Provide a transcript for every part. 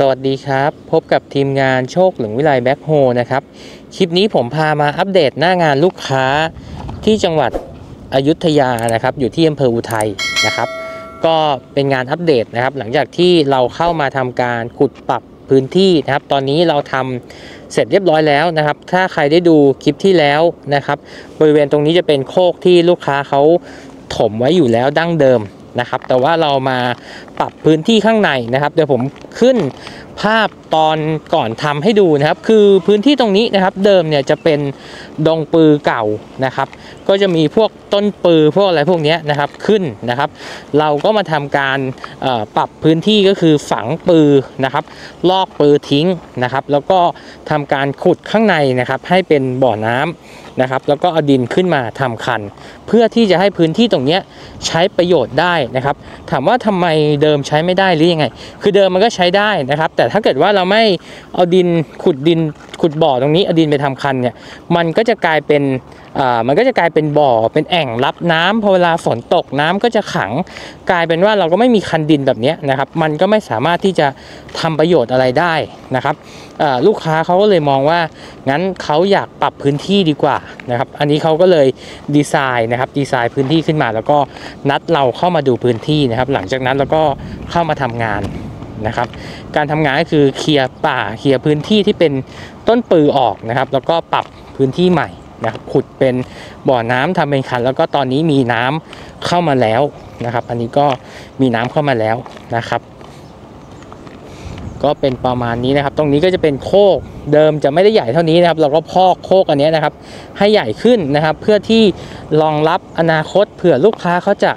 สวัสดีครับ พบกับทีมงานโชคหลวงวิไลแบ็คโฮนะครับ คลิปนี้ผมพามาอัปเดตหน้างานลูกค้าที่จังหวัดอยุธยานะครับ อยู่ที่อำเภออุทัยนะครับ ก็เป็นงานอัปเดตนะครับ หลังจากที่เราเข้ามาทำการขุดปรับพื้นที่นะครับ ตอนนี้เราทำเสร็จเรียบร้อยแล้วนะครับ ถ้าใครได้ดูคลิปที่แล้วนะครับ บริเวณตรงนี้จะเป็นโคกที่ลูกค้าเขาถมไว้อยู่แล้วดั้งเดิม นะครับ แต่ว่าเรามาปรับพื้นที่ข้างในนะครับ เดี๋ยวผมขึ้น ภาพตอนก่อนทำให้ดูนะครับ คือพื้นที่ตรงนี้นะครับ เดิมเนี่ยจะเป็นดงปือเก่านะครับ ก็จะมีพวกต้นปือพวกอะไรพวกนี้นะครับขึ้นนะครับ เราก็มาทำการปรับพื้นที่ก็คือฝังปือนะครับ ลอกปือทิ้งนะครับ แล้วก็ทำการขุดข้างในนะครับ ให้เป็นบ่อน้ำนะครับ แล้วก็เอาดินขึ้นมาทำคัน เพื่อที่จะให้พื้นที่ตรงเนี้ยใช้ประโยชน์ได้นะครับ ถามว่าทำไมเดิมใช้ไม่ได้หรือยังไง คือเดิมมันก็ใช้ได้นะครับ แต่ถ้าเกิดว่าเราไม่เอาดินขุดดินขุดบ่อตรงนี้เอาดินไปทำคันเนี่ยมันก็จะกลายเป็นมันก็จะกลายเป็นบ่อเป็นแอ่งรับน้ำพอเวลาฝนตกน้ำก็จะขังกลายเป็นว่าเราก็ไม่มีคันดินแบบนี้นะครับ มันก็ไม่สามารถที่จะทำประโยชน์อะไรได้นะครับลูกค้าเขาก็เลยมองว่างั้นเขาอยากปรับพื้นที่ดีกว่านะครับ อันนี้เขาก็เลยดีไซน์นะครับดีไซน์พื้นที่ขึ้นมา แล้วก็นัดเราเข้ามาดูพื้นที่นะครับ หลังจากนั้นเราก็เข้ามาทำงาน นะครับ การทำงานก็คือเคลียร์ป่าเคลียร์พื้นที่ที่เป็นต้นปือออกนะครับ แล้วก็ปรับพื้นที่ใหม่นะครับขุดเป็นบ่อน้ำทำเป็นคัน แล้วก็ตอนนี้มีน้ำเข้ามาแล้วนะครับ อันนี้ก็มีน้ำเข้ามาแล้วนะครับ ก็เป็นประมาณนี้นะครับ ตรงนี้ก็จะเป็นโคกเดิมจะไม่ได้ใหญ่เท่านี้นะครับ เราก็พอกโคกอันนี้นะครับ ให้ใหญ่ขึ้นนะครับ เพื่อที่รองรับอนาคตเผื่อลูกค้าเขาจะ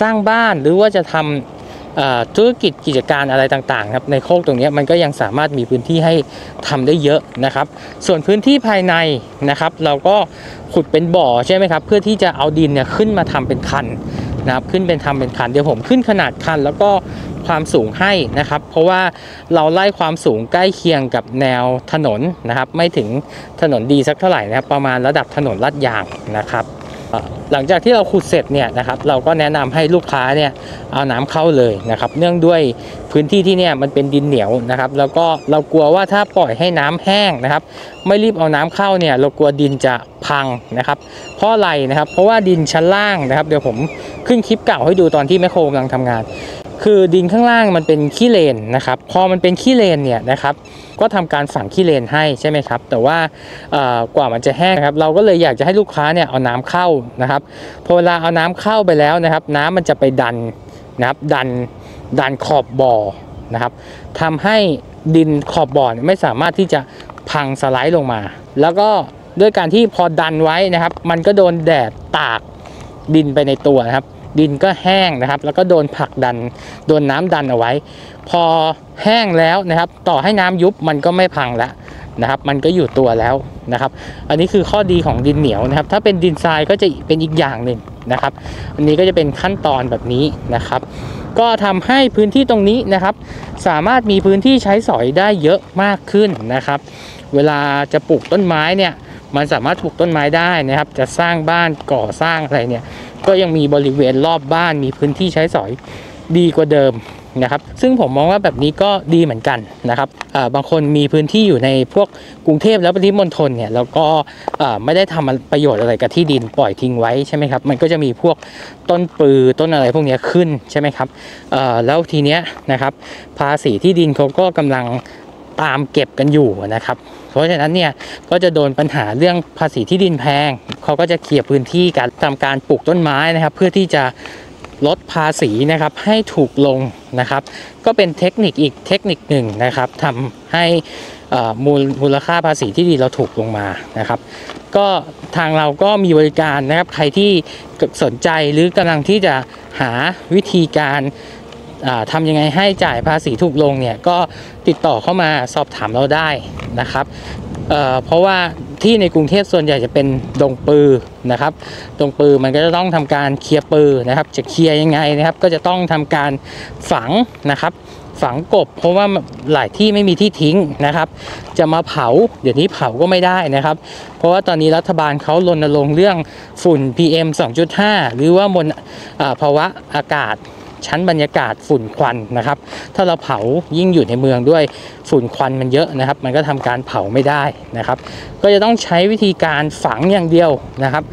สร้างบ้านหรือว่าจะทำเอ่อ ธุรกิจกิจการอะไรต่างๆครับในโคกตรงนี้มันก็ยังสามารถมีพื้นที่ให้ทำได้เยอะนะครับ ส่วนพื้นที่ภายในนะครับ เราก็ขุดเป็นบ่อใช่ไหมครับ เพื่อที่จะเอาดินเนี่ยขึ้นมาทำเป็นคันนะครับขึ้นเป็นทำเป็นคันเดี๋ยวผมขึ้นขนาดคันแล้วก็ความสูงให้นะครับ เพราะว่าเราไล่ความสูงใกล้เคียงกับแนวถนนนะครับ ไม่ถึงถนนดีสักเท่าไหร่นะครับ ประมาณระดับถนนลาดยางนะครับ หลังจากที่เราขุดเสร็จเนี่ยนะครับเราก็แนะนำให้ลูกค้าเนี่ยเอาน้ำเข้าเลยนะครับ เนื่องด้วยพื้นที่ที่เนี่ยมันเป็นดินเหนียวนะครับ แล้วก็เรากลัวว่าถ้าปล่อยให้น้ำแห้งนะครับ ไม่รีบเอาน้ำเข้าเนี่ยเรากลัวดินจะพังนะครับ เพราะอะไรนะครับ เพราะว่าดินชั้นล่างนะครับ เดี๋ยวผมขึ้นคลิปเก่าให้ดูตอนที่แมคโครกำลังทำงาน คือดินข้างล่างมันเป็นขี้เลนนะครับพอมันเป็นขี้เลนเนี่ยนะครับก็ทำการฝังขี้เลนให้ใช่ไหมครับ แต่ว่ากว่ามันจะแห้งครับ เราก็เลยอยากจะให้ลูกค้าเนี่ยเอาน้ำเข้านะครับพอเวลาเอาน้ำเข้าไปแล้วนะครับ น้ำมันจะไปดันนะครับดันดันขอบบ่อนะครับทำให้ดินขอบบ่อนไม่สามารถที่จะพังสไลด์ลงมา แล้วก็ด้วยการที่พอดันไว้นะครับ มันก็โดนแดดตากดินไปในตัวนะครับ ดินก็แห้งนะครับ แล้วก็โดนผลักดัน โดนน้ำดันเอาไว้ พอแห้งแล้วนะครับ ต่อให้น้ำยุบมันก็ไม่พังแล้วนะครับ มันก็อยู่ตัวแล้วนะครับ อันนี้คือข้อดีของดินเหนียวนะครับ ถ้าเป็นดินทรายก็จะเป็นอีกอย่างหนึ่งนะครับ อันนี้ก็จะเป็นขั้นตอนแบบนี้นะครับ ก็ทำให้พื้นที่ตรงนี้นะครับ สามารถมีพื้นที่ใช้สอยได้เยอะมากขึ้นนะครับ เวลาจะปลูกต้นไม้เนี่ย มันสามารถปลูกต้นไม้ได้นะครับ จะสร้างบ้านก่อสร้างอะไรเนี่ย ก็ยังมีบริเวณรอบบ้านมีพื้นที่ใช้สอยดีกว่าเดิมนะครับ ซึ่งผมมองว่าแบบนี้ก็ดีเหมือนกันนะครับบางคนมีพื้นที่อยู่ในพวกกรุงเทพแล้วปริมณฑลเนี่ยแล้วก็ไม่ได้ทำประโยชน์อะไรกับที่ดินปล่อยทิ้งไว้ใช่ไหมครับ มันก็จะมีพวกต้นปือต้นอะไรพวกนี้ขึ้นใช่ไหมครับแล้วทีเนี้ยนะครับภาษีที่ดินเขาก็กำลังตามเก็บกันอยู่นะครับ ราะฉะนั้นเนี่ยก็จะโดนปัญหาเรื่องภาษีที่ดินแพง เขาก็จะเคลียร์พื้นที่การทำการปลูกต้นไม้นะครับ เพื่อที่จะลดภาษีนะครับให้ถูกลงนะครับ ก็เป็นเทคนิคอีกเทคนิคหนึ่งนะครับทำให้อ่อมูลมูลค่าภาษีที่ดินเราถูกลงมานะครับ ก็ทางเราก็มีบริการนะครับใครที่สนใจหรือกำลังที่จะหาวิธีการ ทำยังไงให้จ่ายภาษีถูกลงเนี่ยก็ติดต่อเข้ามาสอบถามเราได้นะครับเเพราะว่าที่ในกรุงเทพส่วนใหญ่จะเป็นดงปือนะครับดงปือมันก็จะต้องทำการเคลียร์ปือนะครับ จะเคลียร์ยังไงนะครับ ก็จะต้องทำการฝังนะครับ ฝังกบ เพราะว่าหลายที่ไม่มีที่ทิ้งนะครับ จะมาเผาเดี๋ยวนี้เผาก็ไม่ได้นะครับ เพราะว่าตอนนี้รัฐบาลเขารณรงค์เรื่องฝุ่น PM 2.5 หรือว่ามลภาวะอากาศ ชั้นบรรยากาศฝุ่นควันนะครับ ถ้าเราเผายิ่งอยู่ในเมืองด้วยฝุ่นควันมันเยอะนะครับ มันก็ทำการเผาไม่ได้นะครับ ก็จะต้องใช้วิธีการฝังอย่างเดียวนะครับ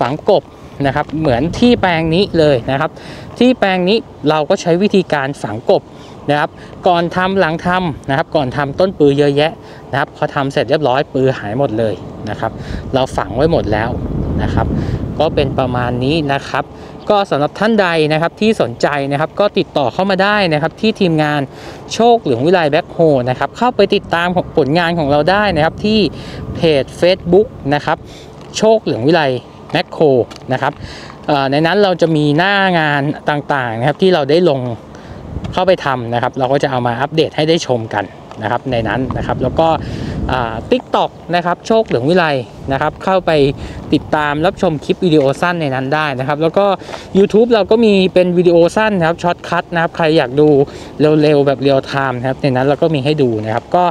ฝังกบนะครับ เหมือนที่แปลงนี้เลยนะครับ ที่แปลงนี้เราก็ใช้วิธีการฝังกบนะครับก่อนทำหลังทำนะครับ ก่อนทำต้นปือเยอะแยะนะครับ พอทำเสร็จเรียบร้อยปือหายหมดเลยนะครับ เราฝังไว้หมดแล้ว นะครับ ก็เป็นประมาณนี้นะครับ ก็สำหรับท่านใดนะครับที่สนใจนะครับก็ติดต่อเข้ามาได้นะครับที่ทีมงานโชคเหลืองวิไลแบ็คโฮนะครับเข้าไปติดตามผลงานของเราได้นะครับที่เพจ Facebook นะครับโชคเหลืองวิไลแมคโครนะครับในนั้นเราจะมีหน้างานต่างๆนะครับที่เราได้ลงเข้าไปทำนะครับ เราก็จะเอามาอัปเดตให้ได้ชมกันนะครับในนั้นนะครับ แล้วก็ ติ๊กต็อกนะครับโชคเหลืองวิไลนะครับเข้าไปติดตามรับชมคลิปวิดีโอสั้นในนั้นได้นะครับ แล้วก็ YouTube เราก็มีเป็นวิดีโอสั้นนะครับช็อตคัทนะครับใครอยากดูเร็วๆแบบเรียลไทม์นะครับในนั้นเราก็มีให้ดูนะครับ ก็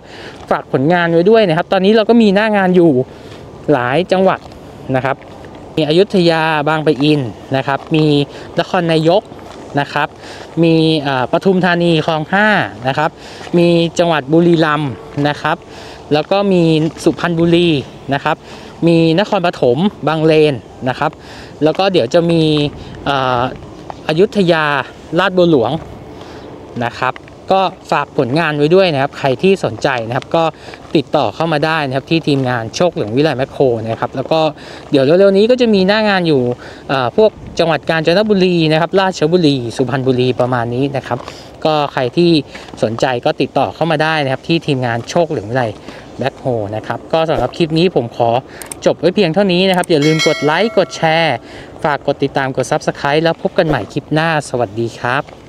ฝากผลงานไว้ด้วยนะครับ ตอนนี้เราก็มีหน้างานอยู่หลายจังหวัดนะครับ มีอยุธยาบางปะอินนะครับ มีนครนายกนะครับ มีอ่าปทุมธานีคลองห้านะครับ มีจังหวัดบุรีรัมย์นะครับ แล้วก็มีสุพรรณบุรีนะครับ มีนครปฐมบางเลนนะครับ แล้วก็เดี๋ยวจะมีอายุธยาลาดบัวหลวงนะครับ ก็ฝากผลงานไว้ด้วยนะครับ ใครที่สนใจนะครับ ก็ติดต่อเข้ามาได้นะครับที่ทีมงานโชคเหลืองวิไลแมคโครนะครับ แล้วก็เดี๋ยวเร็วๆนี้ก็จะมีหน้างานอยู่พวกจังหวัดกาญจนบุรีนะครับ ราชบุรี สุพรรณบุรีประมาณนี้นะครับ ก็ใครที่สนใจก็ติดต่อเข้ามาได้นะครับ ที่ทีมงานโชคเหลืองวิไลแบ็คโฮนะครับ ก็สำหรับคลิปนี้ผมขอจบไว้เพียงเท่านี้นะครับ อย่าลืมกดไลค์ กดแชร์ ฝากกดติดตามกด Subscribe แล้วพบกันใหม่คลิปหน้า สวัสดีครับ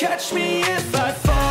Catch me if I fall.